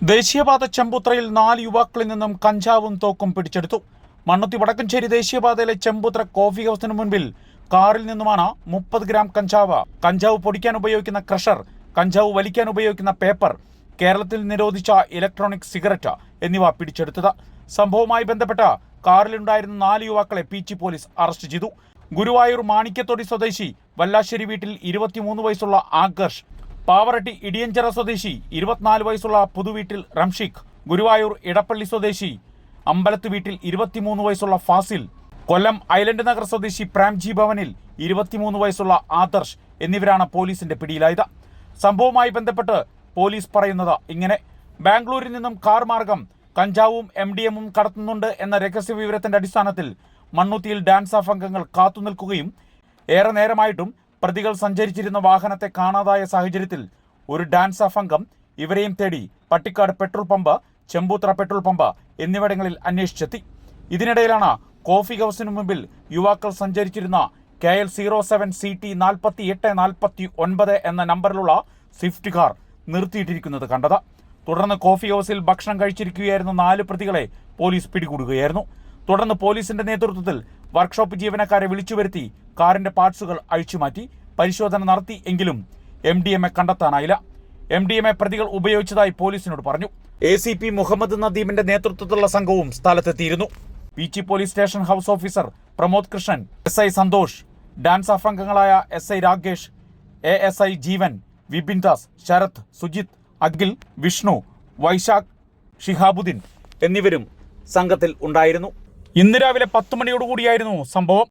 ദേശീയപാത ചെമ്പുത്രയിൽ നാല് യുവാക്കളിൽ നിന്നും കഞ്ചാവും തോക്കും പിടിച്ചെടുത്തു. മണ്ണുത്തി വടക്കഞ്ചേരി ദേശീയപാതയിലെ ചെമ്പുത്ര കോഫി ഹൗസിന് മുൻപിൽ കാറിൽ നിന്നുമാണ് മുപ്പത് ഗ്രാം കഞ്ചാവ്. കഞ്ചാവ് പൊടിക്കാൻ ഉപയോഗിക്കുന്ന ക്രഷർ കഞ്ചാവ് വലിക്കാൻ ഉപയോഗിക്കുന്ന പേപ്പർ കേരളത്തിൽ നിരോധിച്ച ഇലക്ട്രോണിക് സിഗരറ്റ് എന്നിവ പിടിച്ചെടുത്തത്. സംഭവവുമായി ബന്ധപ്പെട്ട കാറിലുണ്ടായിരുന്ന നാല് യുവാക്കളെ പീച്ചി പോലീസ് അറസ്റ്റ് ചെയ്തു. ഗുരുവായൂർ മാണിക്യത്തൊടി സ്വദേശി വല്ലാശ്ശേരി വീട്ടിൽ ഇരുപത്തിമൂന്ന് വയസ്സുള്ള ആകർഷ് പാവറട്ടി ഇടിയഞ്ചിറ സ്വദേശി ഇരുപത്തിനാല് വയസ്സുള്ള പുതുവീട്ടിൽ റംഷിഖ് ഗുരുവായൂർ ഇടപ്പള്ളി സ്വദേശി അമ്പലത്ത് വീട്ടിൽ ഇരുപത്തിമൂന്ന് വയസ്സുള്ള ഫാസിൽ കൊല്ലം ഐലൻഡ് നഗർ സ്വദേശി പ്രാംജി ഭവനിൽ ഇരുപത്തിമൂന്ന് വയസ്സുള്ള ആദർശ് എന്നിവരാണ് പോലീസിന്റെ പിടിയിലായത്. സംഭവവുമായി ബന്ധപ്പെട്ട് പോലീസ് പറയുന്നത് ഇങ്ങനെ ബാംഗ്ലൂരിൽ നിന്നും കാർ മാർഗം കഞ്ചാവും എം ഡി എമ്മും കടത്തുന്നുണ്ട് എന്ന രഹസ്യ വിവരത്തിന്റെ അടിസ്ഥാനത്തിൽ മണ്ണുത്തിയിൽ ഡാൻസ് ഓഫ് അംഗങ്ങൾ കാത്തുനിൽക്കുകയും ഏറെ നേരമായിട്ടും പ്രതികൾ സഞ്ചരിച്ചിരുന്ന വാഹനത്തെ കാണാതായ സാഹചര്യത്തിൽ ഒരു ഡാൻസ് ഓഫ് അംഗം ഇവരെയും തേടി Pattikkad petrol pump Chembuthra petrol pump എന്നിവിടങ്ങളിൽ അന്വേഷിച്ചെത്തി. ഇതിനിടയിലാണ് കോഫി ഹൗസിന് മുമ്പിൽ യുവാക്കൾ സഞ്ചരിച്ചിരുന്ന K L zero seven C T നാൽപ്പത്തി എട്ട് നാൽപ്പത്തി ഒൻപത് എന്ന നമ്പറിലുള്ള സ്വിഫ്റ്റ് കാർ നിർത്തിയിട്ടിരിക്കുന്നത് കണ്ടത്. തുടർന്ന് കോഫി ഹൗസിൽ ഭക്ഷണം കഴിച്ചിരിക്കുകയായിരുന്ന നാല് പ്രതികളെ പോലീസ് പിടികൂടുകയായിരുന്നു. തുടർന്ന് പോലീസിന്റെ നേതൃത്വത്തിൽ വർക്ക്ഷോപ്പ് ജീവനക്കാരെ വിളിച്ചു വരുത്തി കാറിന്റെ പാർട്സുകൾ അഴിച്ചുമാറ്റി പരിശോധന നടത്തി എങ്കിലും എം ഡി എം എ കണ്ടെത്താനായില്ല. എം ഡി എം എ പ്രതികൾ ഉപയോഗിച്ചതായി പോലീസിനോട് പറഞ്ഞു. എ സി പി മുഹമ്മദ് നദീമിന്റെ നേതൃത്വത്തിലുള്ള സംഘവും സ്ഥലത്തെത്തിയിരുന്നു. Peechi police station house officer Pramod Krishnan S I Santhosh DANSAF അംഗങ്ങളായ S I Rakesh A S I Jeevan Vipin Das Sarath Sujith Akhil Vishnu Vaishakh Shihabuddin എന്നിവരും സംഘത്തിൽ ഉണ്ടായിരുന്നു. ഇന്ന് രാവിലെ പത്ത് മണിയോടുകൂടിയായിരുന്നു സംഭവം